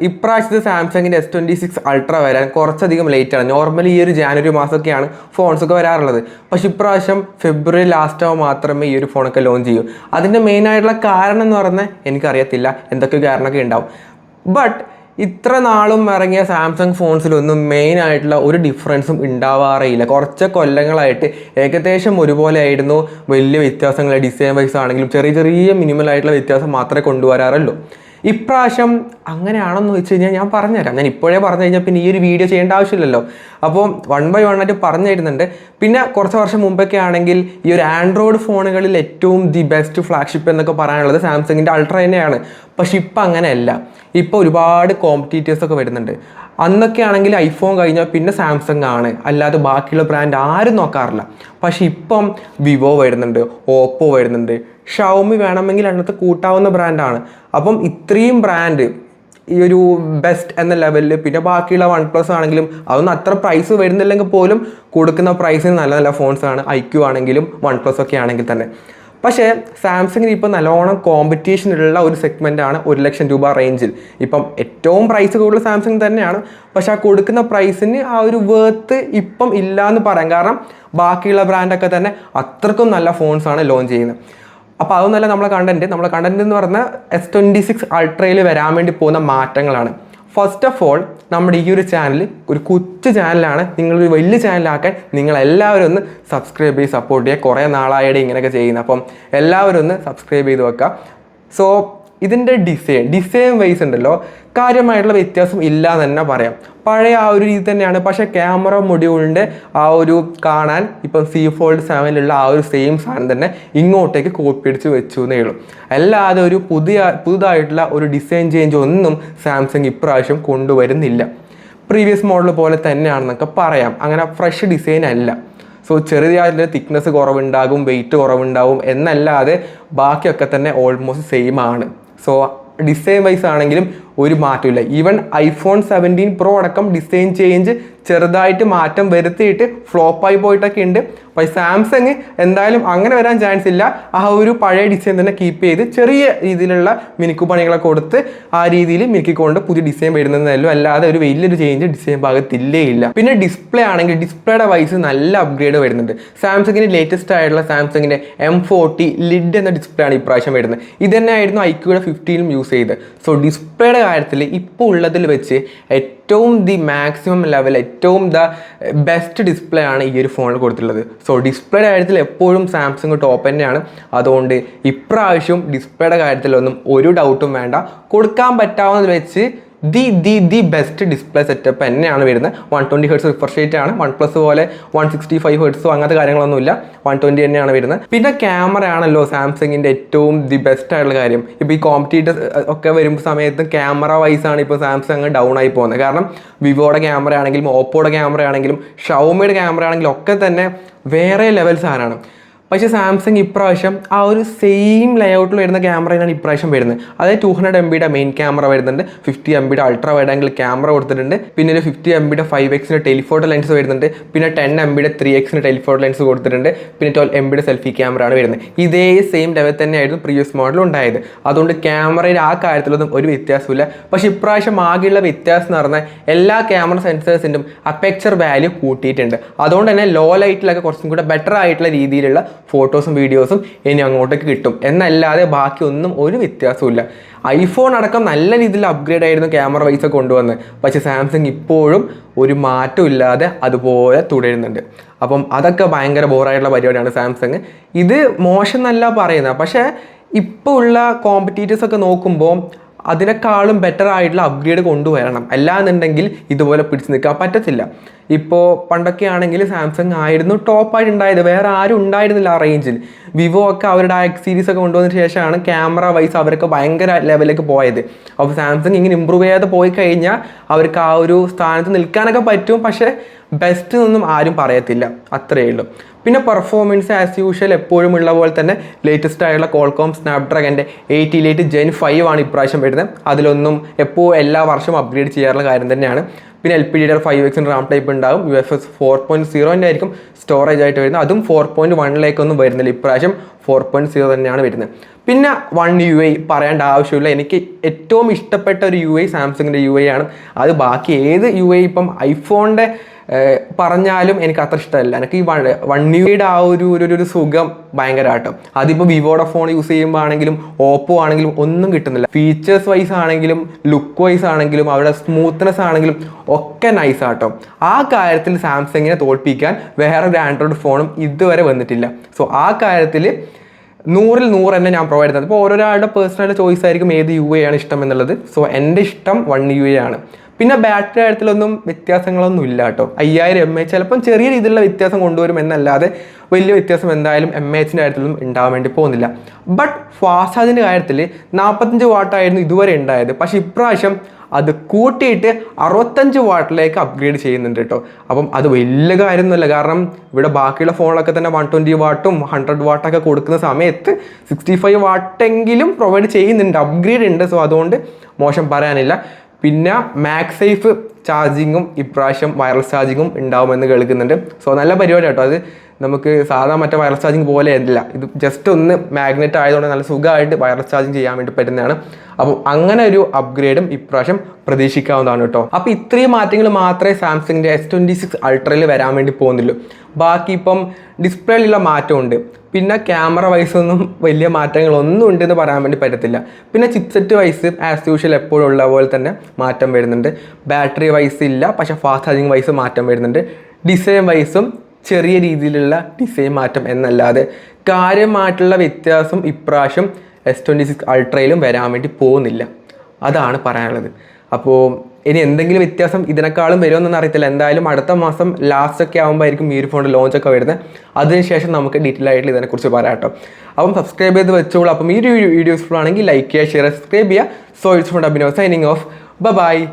ഇപ്രാവശ്യത്തെ സാംസങ്ങിന്റെ S twenty six ultra വരാൻ കുറച്ചധികം ലേറ്റ് ആണ്. നോർമലി ഈ ഒരു ജാനുവരി മാസമൊക്കെയാണ് ഫോൺസൊക്കെ വരാറുള്ളത്. പക്ഷെ ഇപ്രാവശ്യം ഫെബ്രുവരി ലാസ്റ്റ് ആവുമ്പോൾ മാത്രമേ ഈ ഒരു ഫോണൊക്കെ ലോഞ്ച് ചെയ്യൂ. അതിന്റെ മെയിൻ ആയിട്ടുള്ള കാരണം എന്ന് പറഞ്ഞാൽ എനിക്കറിയത്തില്ല എന്തൊക്കെ കാരണമൊക്കെ ഉണ്ടാവും. ബട്ട് ഇത്ര നാളും ഇറങ്ങിയ സാംസങ് ഫോൺസിലൊന്നും മെയിൻ ആയിട്ടുള്ള ഒരു ഡിഫറൻസും ഉണ്ടാവാറേയില്ല. കുറച്ച് കൊല്ലങ്ങളായിട്ട് ഏകദേശം ഒരുപോലെ ആയിരുന്നു. വലിയ വ്യത്യാസങ്ങൾ ഡിസൈൻ വൈസ് ആണെങ്കിലും ചെറിയ ചെറിയ മിനിമൽ ആയിട്ടുള്ള വ്യത്യാസം മാത്രമേ കൊണ്ടുവരാറുള്ളൂ. ഇപ്രാവശ്യം അങ്ങനെയാണെന്ന് വെച്ച് കഴിഞ്ഞാൽ ഞാൻ പറഞ്ഞുതരാം. ഞാൻ ഇപ്പോഴേ പറഞ്ഞു കഴിഞ്ഞാൽ പിന്നെ ഈ ഒരു വീഡിയോ ചെയ്യേണ്ട ആവശ്യമില്ലല്ലോ. അപ്പോൾ വൺ ബൈ വൺ ആയിട്ട് പറഞ്ഞു തരുന്നുണ്ട്. പിന്നെ കുറച്ച് വർഷം മുമ്പൊക്കെ ആണെങ്കിൽ ഈ ഒരു ആൻഡ്രോയിഡ് ഫോണുകളിൽ ഏറ്റവും ദി ബെസ്റ്റ് ഫ്ലാഗ്ഷിപ്പ് എന്നൊക്കെ പറയാനുള്ളത് സാംസങ്ങിന്റെ അൾട്ര തന്നെയാണ്. പക്ഷെ ഇപ്പം അങ്ങനെയല്ല ഇപ്പോൾ ഒരുപാട് കോമ്പറ്റീറ്റേഴ്സ് ഒക്കെ വരുന്നുണ്ട്. അന്നൊക്കെ ആണെങ്കിൽ ഐഫോൺ കഴിഞ്ഞാൽ പിന്നെ സാംസങ് ആണ്. അല്ലാതെ ബാക്കിയുള്ള ബ്രാൻഡ് ആരും നോക്കാറില്ല. പക്ഷെ ഇപ്പം വിവോ വരുന്നുണ്ട് ഓപ്പോ വരുന്നുണ്ട്. ഷൗമി വേണമെങ്കിൽ അതിനകത്ത് കൂട്ടാവുന്ന ബ്രാൻഡാണ് അപ്പം ഇത്രയും ബ്രാൻഡ് ഈ ഒരു ബെസ്റ്റ് എന്ന ലെവലിൽ പിന്നെ ബാക്കിയുള്ള വൺ പ്ലസ് ആണെങ്കിലും അതൊന്നും അത്ര പ്രൈസ് വരുന്നില്ലെങ്കിൽ പോലും കൊടുക്കുന്ന പ്രൈസിന് നല്ല നല്ല ഫോൺസ് ആണ് ഐ ക്യു ആണെങ്കിലും വൺ പ്ലസ് ഒക്കെ ആണെങ്കിൽ തന്നെ. പക്ഷേ സാംസങ്ങിന് ഇപ്പോൾ നല്ലോണം കോമ്പറ്റീഷനുള്ള ഒരു സെഗ്മെന്റ് ആണ് ഒരു ലക്ഷം രൂപ റേഞ്ചിൽ ഇപ്പം ഏറ്റവും പ്രൈസ് കൂടുതൽ സാംസങ് തന്നെയാണ്. പക്ഷേ ആ കൊടുക്കുന്ന പ്രൈസിന് ആ ഒരു വേർത്ത് ഇപ്പം ഇല്ല എന്ന് പറയാം. കാരണം ബാക്കിയുള്ള ബ്രാൻഡൊക്കെ തന്നെ അത്രക്കും നല്ല ഫോൺസാണ് ലോഞ്ച് ചെയ്യുന്നത്. അപ്പോൾ അതൊന്നല്ല നമ്മളെ കണ്ടന്റ് നമ്മളെ കണ്ടന്റ് എന്ന് പറഞ്ഞാൽ എസ് ട്വന്റി സിക്സ് അൾട്രയിൽ വരാൻ വേണ്ടി പോകുന്ന മാറ്റങ്ങളാണ്. ഫസ്റ്റ് ഓഫ് ഓൾ നമ്മുടെ ഈ ഒരു ചാനൽ ഒരു കൊച്ചു ചാനലാണ് നിങ്ങളൊരു വലിയ ചാനലാക്കാൻ നിങ്ങൾ എല്ലാവരും ഒന്ന് സബ്സ്ക്രൈബ് ചെയ്ത് സപ്പോർട്ട് ചെയ്യുക. കുറേ നാളായിട്ട് ഇങ്ങനെയൊക്കെ ചെയ്യുന്നത്. അപ്പം എല്ലാവരും ഒന്ന് സബ്സ്ക്രൈബ് ചെയ്ത് വെക്കുക. സോ ഇതിന്റെ ഡിസൈൻ ഡിസൈൻ വൈസ് ഉണ്ടല്ലോ. കാര്യമായിട്ടുള്ള വ്യത്യാസം ഇല്ല എന്ന് തന്നെ പറയാം. പഴയ ആ ഒരു രീതി തന്നെയാണ്. പക്ഷേ ക്യാമറ മൊഡ്യൂളിന്റെ ആ ഒരു കാണാൻ ഇപ്പം സി ഫോൾഡ് സെവനിലുള്ള ആ ഒരു സെയിം സാധനം തന്നെ ഇങ്ങോട്ടേക്ക് കോപ്പി അടിച്ച് വെച്ചു എന്നേ ഉള്ളൂ. അല്ലാതെ ഒരു പുതിയ പുതുതായിട്ടുള്ള ഒരു ഡിസൈൻ ചേഞ്ച് ഒന്നും സാംസങ് ഇപ്രാവശ്യം കൊണ്ടുവരുന്നില്ല. പ്രീവിയസ് മോഡൽ പോലെ തന്നെയാണെന്നൊക്കെ പറയാം. അങ്ങനെ ഫ്രഷ് ഡിസൈൻ അല്ല. സോ ചെറിയ തിക്നെസ് കുറവുണ്ടാകും വെയിറ്റ് കുറവുണ്ടാകും എന്നല്ലാതെ ബാക്കിയൊക്കെ തന്നെ ഓൾമോസ്റ്റ് സെയിം ആണ്. സോ ഡിസൈൻ വൈസ് ആണെങ്കിലും ഒരു മാറ്റമില്ല. ഈവൻ ഐഫോൺ സെവന്റീൻ പ്രോ അടക്കം ഡിസൈൻ ചേഞ്ച് ചെറുതായിട്ട് മാറ്റം വരുത്തിയിട്ട് ഫ്ലോപ്പായി പോയിട്ടൊക്കെ ഉണ്ട്. പക്ഷേ സാംസങ് എന്തായാലും അങ്ങനെ വരാൻ ചാൻസ് ഇല്ല. ആ ഒരു പഴയ ഡിസൈൻ തന്നെ കീപ്പ് ചെയ്ത് ചെറിയ രീതിയിലുള്ള മിനുക്കു പണികളൊക്കെ കൊടുത്ത് ആ രീതിയിൽ മിനുക്കിക്കൊണ്ട് പുതിയ ഡിസൈൻ വരുന്നതല്ലോ അല്ലാതെ ഒരു വലിയൊരു ചേഞ്ച് ഡിസൈൻ ഭാഗത്തില്ലേ ഇല്ല. പിന്നെ ഡിസ്പ്ലേ ആണെങ്കിൽ ഡിസ്പ്ലേയുടെ വൈസ് നല്ല അപ്ഗ്രേഡ് വരുന്നുണ്ട്. സാംസങ്ങിന്റെ ലേറ്റസ്റ്റ് ആയിട്ടുള്ള സാംസങ്ങിന്റെ എം ഫോർട്ടി ലിഡ് എന്ന ഡിസ്പ്ലേ ആണ് ഇപ്രാവശ്യം വരുന്നത്. ഇത് തന്നെയായിരുന്നു ഐക്യൂടെ ഫിഫ്റ്റീനും യൂസ് ചെയ്ത് സോ ഡിസ്പ്ലേയുടെ കാര്യത്തിൽ ഇപ്പോൾ ഉള്ളതിൽ വെച്ച് ഏറ്റവും ദി മാക്സിമം ലെവൽ ഏറ്റവും ദ ബെസ്റ്റ് ഡിസ്പ്ലേ ആണ് ഈ ഒരു ഫോണിൽ കൊടുത്തിട്ടുള്ളത്. സോ ഡിസ്പ്ലേയുടെ കാര്യത്തിൽ എപ്പോഴും സാംസങ് ടോപ്പ് തന്നെയാണ് അതുകൊണ്ട് ഇപ്രാവശ്യം ഡിസ്പ്ലേയുടെ കാര്യത്തിലൊന്നും ഒരു ഡൗട്ടും വേണ്ട. കൊടുക്കാൻ പറ്റാവുന്നതിൽ വെച്ച് the the the best display setup തന്നെയാണ് വരുന്നത്. One twenty hertz refresh rate ആണ്. വൺ പ്ലസ് പോലെ വൺ സിക്സ്റ്റി ഫൈവ് ഹെർട്സോ അങ്ങനത്തെ കാര്യങ്ങളൊന്നുമില്ല. വൺ ട്വന്റി തന്നെയാണ് വരുന്നത്. പിന്നെ ക്യാമറ ആണല്ലോ സാംസങ്ങിന്റെ ഏറ്റവും ദി ബെസ്റ്റ് ആയിട്ടുള്ള കാര്യം. ഇപ്പോൾ ഈ കോമ്പറ്റീറ്റേഴ്സ് ഒക്കെ വരുമ്പോൾ സമയത്ത് ക്യാമറ വൈസ് ആണ് ഇപ്പോൾ സാംസങ് ഡൗൺ ആയി പോകുന്നത്. കാരണം വിവോയുടെ ക്യാമറ ആണെങ്കിലും ഓപ്പോയുടെ ക്യാമറ ആണെങ്കിലും ഷൗമിയുടെ ക്യാമറ ആണെങ്കിലും ഒക്കെ തന്നെ വേറെ ലെവൽ സാധനമാണ്. പക്ഷേ സാംസങ് ഇപ്രാവശ്യം ആ ഒരു സെയിം ലേഔട്ടിൽ വരുന്ന ക്യാമറയാണ് ഇപ്രാവശ്യം വരുന്നത്. അതായത് ടു ഹൺഡ്രഡ് എം ബിയുടെ മെയിൻ ക്യാമറ വരുന്നുണ്ട് ഫിഫ്റ്റി എം ബിയുടെ അൾട്രാ വൈഡ് ആംഗിൾ ക്യാമറ കൊടുത്തിട്ടുണ്ട് പിന്നെ ഒരു ഫിഫ്റ്റി എം ബിയുടെ ഫൈവ് എക്സിന്റെ ടെലിഫോട്ടോ ലെൻസ് വരുന്നുണ്ട് പിന്നെ ടെൻ എം ബിയുടെ ത്രീ എക്സിന്റെ ടെലിഫോട്ടോ ലെൻസ് കൊടുത്തിട്ടുണ്ട് പിന്നെ ട്വൽവ് എം ബിയുടെ സെൽഫി ക്യാമറ ആണ് വരുന്നത്. ഇതേ സെയിം ലെവൽ തന്നെയായിരുന്നു പ്രീവിയസ് മോഡൽ ഉണ്ടായത്. അതുകൊണ്ട് ക്യാമറയിൽ ആ കാര്യത്തിലൊന്നും ഒരു വ്യത്യാസമില്ല പക്ഷേ ഇപ്രാവശ്യം ആകെയുള്ള വ്യത്യാസം എന്ന് പറഞ്ഞാൽ എല്ലാ ക്യാമറ സെൻസേഴ്സിന്റെയും അപെക്ചർ വാല്യൂ കൂട്ടിയിട്ടുണ്ട്. അതുകൊണ്ട് തന്നെ ലോ ലൈറ്റിലൊക്കെ കുറച്ചും കൂടെ ബെറ്റർ ആയിട്ടുള്ള രീതിയിലുള്ള ഫോട്ടോസും വീഡിയോസും ഇനി അങ്ങോട്ടേക്ക് കിട്ടും. എന്നല്ലാതെ ബാക്കി ഒന്നും ഒരു വ്യത്യാസമില്ല ഐഫോൺ അടക്കം നല്ല രീതിയിൽ അപ്ഗ്രേഡ് ആയിരുന്നു ക്യാമറ വൈസ് കൊണ്ടുവന്ന്. പക്ഷേ സാംസങ് ഇപ്പോഴും ഒരു മാറ്റം ഇല്ലാതെ അതുപോലെ തുടരുന്നുണ്ട്. അപ്പം അതൊക്കെ ഭയങ്കര ബോറായിട്ടുള്ള പരിപാടിയാണ് സാംസങ് ഇത് മോശം എന്നല്ല പറയുന്നത്. പക്ഷേ ഇപ്പോൾ ഉള്ള കോമ്പറ്റീറ്റേഴ്സ് ഒക്കെ നോക്കുമ്പോൾ അതിനേക്കാളും ബെറ്റർ ആയിട്ടുള്ള അപ്ഗ്രേഡ് കൊണ്ടുവരണം. അല്ലാന്നുണ്ടെങ്കിൽ ഇതുപോലെ പിടിച്ചു നിൽക്കാൻ പറ്റത്തില്ല. ഇപ്പോൾ പണ്ടൊക്കെ ആണെങ്കിൽ സാംസങ് ആയിരുന്നു ടോപ്പായിട്ട് ഉണ്ടായത്. വേറെ ആരും ഉണ്ടായിരുന്നില്ല ആ റേഞ്ചിൽ വിവോ ഒക്കെ അവരുടെ ആ എക്സ് സീരീസ് ഒക്കെ കൊണ്ടുവന്ന ശേഷമാണ് ക്യാമറ വൈസ് അവരൊക്കെ ഭയങ്കര ലെവലിലേക്ക് പോയത്. അപ്പോൾ സാംസങ് ഇങ്ങനെ ഇമ്പ്രൂവ് ചെയ്യാതെ പോയി കഴിഞ്ഞാൽ അവർക്ക് ആ ഒരു സ്ഥാനത്ത് നിൽക്കാനൊക്കെ പറ്റും. പക്ഷേ ബെസ്റ്റ് എന്നൊന്നും ആരും പറയത്തില്ല. അത്രയേ ഉള്ളൂ. പിന്നെ പെർഫോമൻസ് ആസ് യൂഷ്വൽ എപ്പോഴും ഉള്ള പോലെ തന്നെ ലേറ്റസ്റ്റ് ആയിട്ടുള്ള കോൾകോം സ്നാപ്ഡ്രാഗന്റെ എയ്റ്റി ലേറ്റ് ജെൻ ഫൈവ് ആണ് ഇപ്രാവശ്യം വരുന്നത്. അതിലൊന്നും എപ്പോൾ എല്ലാ വർഷവും അപ്ഗ്രേഡ് ചെയ്യാറുള്ള കാര്യം തന്നെയാണ്. പിന്നെ L P D R five എക്സിന്റെ റാം ടൈപ്പ് ഉണ്ടാകും U F S four point സീറോന്റെ ആയിരിക്കും സ്റ്റോറേജ് ആയിട്ട് വരുന്നത്. അതും ഫോർ പോയിന്റ് വണ്ണിലേക്കൊന്നും വരുന്നില്ല. ഇപ്രാവശ്യം ഫോർ പോയിന്റ് സീറോ തന്നെയാണ് വരുന്നത്. പിന്നെ വൺ യു ഐ പറയേണ്ട ആവശ്യമില്ല. എനിക്ക് ഏറ്റവും ഇഷ്ടപ്പെട്ട ഒരു യു ഐ സാംസങ്ങിന്റെ യു ഐ ആണ്. അത് ബാക്കി ഏത് യു ഐ ഇപ്പം ഐഫോണിന്റെ പറഞ്ഞാലും എനിക്ക് അത്ര ഇഷ്ടമല്ല. എനിക്ക് ഈ വൺ യുടെ ആ ഒരു ഒരു സുഖം ഭയങ്കരമായിട്ടും അതിപ്പോൾ വിവോയുടെ ഫോൺ യൂസ് ചെയ്യുമ്പോൾ ആണെങ്കിലും ഓപ്പോ ആണെങ്കിലും ഒന്നും കിട്ടുന്നില്ല. ഫീച്ചേഴ്സ് വൈസ് ആണെങ്കിലും ലുക്ക് വൈസ് ആണെങ്കിലും അവരുടെ സ്മൂത്ത്നെസ് ആണെങ്കിലും ഒക്കെ നൈസ് ആട്ടോ. ആ കാര്യത്തിൽ സാംസങ്ങിനെ തോൽപ്പിക്കാൻ വേറെ ഒരു ആൻഡ്രോയിഡ് ഫോണും ഇതുവരെ വന്നിട്ടില്ല. സോ ആ കാര്യത്തിൽ നൂറിൽ നൂറ് തന്നെ ഞാൻ പ്രൊവൈഡ് ചെയ്യുന്നത്. ഇപ്പോൾ ഓരോരാളുടെ പേഴ്സണൽ ചോയ്സ് ആയിരിക്കും ഏത് യു എ ആണ് ഇഷ്ടം എന്നുള്ളത്. സോ എന്റെ ഇഷ്ടം വൺ യു എ ആണ് പിന്നെ ബാറ്ററി കാര്യത്തിലൊന്നും വ്യത്യാസങ്ങളൊന്നും ഇല്ല കേട്ടോ. അയ്യായിരം എം എച്ച് ചിലപ്പം ചെറിയ രീതിയിലുള്ള വ്യത്യാസം കൊണ്ടുവരും എന്നല്ലാതെ വലിയ വ്യത്യാസം എന്തായാലും എം എച്ചിന്റെ കാര്യത്തിലൊന്നും ഉണ്ടാവാൻ വേണ്ടി പോകുന്നില്ല. ബട്ട് ഫാസ്റ്റ് കാര്യത്തിൽ നാൽപ്പത്തഞ്ച് വാട്ടായിരുന്നു ഇതുവരെ ഉണ്ടായത്. പക്ഷേ ഇപ്രാവശ്യം അത് കൂട്ടിയിട്ട് അറുപത്തഞ്ച് വാട്ടിലേക്ക് അപ്ഗ്രേഡ് ചെയ്യുന്നുണ്ട് കേട്ടോ. അപ്പം അത് വലിയ കാര്യമൊന്നുമല്ല. കാരണം ഇവിടെ ബാക്കിയുള്ള ഫോണിലൊക്കെ തന്നെ വൺ ട്വന്റി വാട്ടും ഹൺഡ്രഡ് വാട്ടൊക്കെ കൊടുക്കുന്ന സമയത്ത് സിക്സ്റ്റി ഫൈവ് വാട്ടെങ്കിലും പ്രൊവൈഡ് ചെയ്യുന്നുണ്ട്. അപ്ഗ്രേഡ് ഉണ്ട്. സോ അതുകൊണ്ട് മോശം പറയാനില്ല. പിന്നെ മാക്സൈഫ് സേഫ് ചാർജിങ്ങും ഇപ്രാവശ്യം വയർലെസ് ചാർജിങ്ങും ഉണ്ടാവുമെന്ന് കേൾക്കുന്നുണ്ട്. സോ നല്ല പരിപാടി കേട്ടോ അത് നമുക്ക് സാധാ മറ്റേ വയർലെസ് ചാർജിങ് പോലെ അല്ല. ഇത് ജസ്റ്റ് ഒന്ന് മാഗ്നറ്റ് ആയതുകൊണ്ട് നല്ല സുഖമായിട്ട് വയർലെസ് ചാർജിങ് ചെയ്യാൻ വേണ്ടി പറ്റുന്നതാണ്. അപ്പോൾ അങ്ങനെ ഒരു അപ്ഗ്രേഡും ഇപ്രാവശ്യം പ്രതീക്ഷിക്കാവുന്നതാണ് കേട്ടോ. അപ്പോൾ ഇത്രയും മാറ്റങ്ങൾ മാത്രമേ സാംസങ്ങിന്റെ എസ് ട്വന്റി സിക്സ് അൾട്രയിൽ വരാൻ വേണ്ടി പോകുന്നുള്ളൂ. ബാക്കി ഇപ്പം ഡിസ്പ്ലേയിലുള്ള മാറ്റമുണ്ട്. പിന്നെ ക്യാമറ വൈസ് ഒന്നും വലിയ മാറ്റങ്ങളൊന്നും ഉണ്ടെന്ന് പറയാൻ വേണ്ടി പറ്റത്തില്ല. പിന്നെ ചിപ്സെറ്റ് വൈസ് ആസ് യൂഷ്വൽ എപ്പോഴും ഉള്ള പോലെ തന്നെ മാറ്റം വരുന്നുണ്ട്. ബാറ്ററി വൈസ് ഇല്ല പക്ഷേ ഫാസ്റ്റ് ചാർജിങ് വൈസ് മാറ്റം വരുന്നുണ്ട്. ഡിസൈൻ വൈസും ചെറിയ രീതിയിലുള്ള ഡിസൈൻ മാറ്റം എന്നല്ലാതെ കാര്യമായിട്ടുള്ള വ്യത്യാസം ഇപ്രാവശ്യം എസ് ട്വന്റി സിക്സ് അൾട്രയിലും വരാൻ വേണ്ടി പോകുന്നില്ല. അതാണ് പറയാനുള്ളത്. അപ്പോൾ ഇനി എന്തെങ്കിലും വ്യത്യാസം ഇതിനേക്കാളും വരുമെന്നൊന്നും അറിയത്തില്ല. എന്തായാലും അടുത്ത മാസം ലാസ്റ്റ് ഒക്കെ ആകുമ്പോഴായിരിക്കും ഈ ഒരു ഫോൺ ലോഞ്ച് ഒക്കെ വരുന്നത്. അതിനുശേഷം നമുക്ക് ഡീറ്റെയിൽ ആയിട്ട് ഇതിനെക്കുറിച്ച് പറയാം കേട്ടോ. അപ്പം സബ്സ്ക്രൈബ് ചെയ്ത് വെച്ചോളൂ. അപ്പം ഈ ഒരു വീഡിയോ യൂസ്ഫുൾ ആണെങ്കിൽ ലൈക്ക് ചെയ്യുക ഷെയർ സബ്സ്ക്രൈബ് ചെയ്യുക. സോ ഇറ്റ്സ് ഫോൺ അബിനോ സൈനിങ് ഓഫ് ബൈ